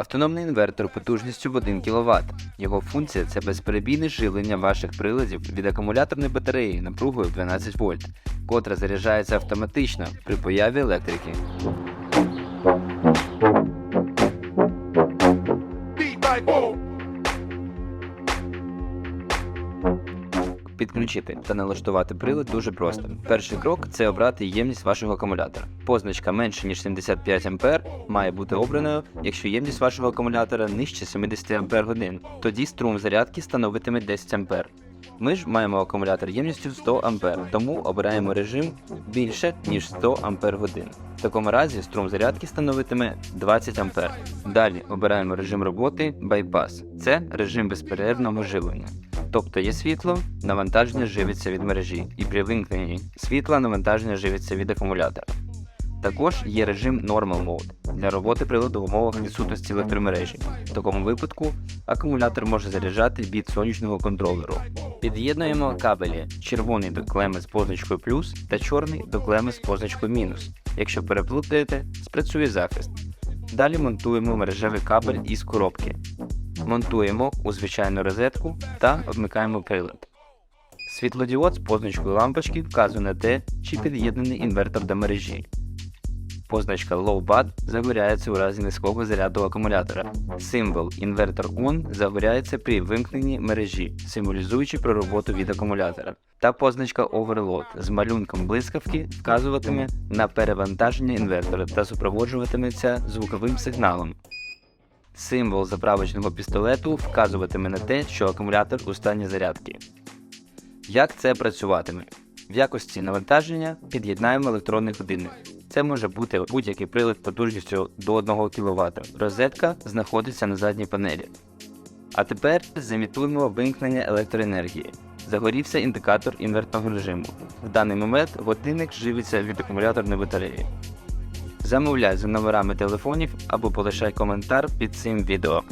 Автономний інвертор потужністю в 1 кВт. Його функція це безперебійне живлення ваших приладів від акумуляторної батареї напругою 12 вольт, котра заряджається автоматично при появі електрики. Підключити та налаштувати прилад дуже просто. Перший крок це обрати ємність вашого акумулятора. Позначка менше ніж 75 А має бути обраною, якщо ємність вашого акумулятора нижче 70 Ах. Тоді струм зарядки становитиме 10 А. Ми ж маємо акумулятор ємністю 100 А, тому обираємо режим більше ніж 100 Ах. В такому разі струм зарядки становитиме 20 А. Далі обираємо режим роботи Bypass. Це режим безперервного живлення. Тобто є світло, навантаження живиться від мережі, і при вимкненні світла навантаження живиться від акумулятора. Також є режим Normal Mode для роботи приладу в умовах відсутності електромережі. В такому випадку акумулятор може заряджати від сонячного контролеру. Під'єднуємо кабелі червоний до клеми з позначкою плюс та чорний до клеми з позначкою мінус. Якщо переплутаєте, спрацює захист. Далі монтуємо мережевий кабель із коробки. Монтуємо у звичайну розетку та вмикаємо прилад. Світлодіод з позначкою лампочки вказує на те, чи під'єднаний інвертор до мережі. Позначка Low загоряється у разі низького заряду акумулятора. Символ Inverter On загоряється при вимкненні мережі, символізуючи про роботу від акумулятора. Та позначка Overload з малюнком блискавки вказуватиме на перевантаження інвертора та супроводжуватиметься звуковим сигналом. Символ заправочного пістолету вказуватиме на те, що акумулятор у стані зарядки. Як це працюватиме? В якості навантаження під'єднаємо електронний годинник. Це може бути будь-який прилад потужністю до 1 кВт. Розетка знаходиться на задній панелі. А тепер замітуємо вимкнення електроенергії. Загорівся індикатор інвертного режиму. В даний момент годинник живиться від акумуляторної батареї. Замовляй за номерами телефонів або полишай коментар під цим відео.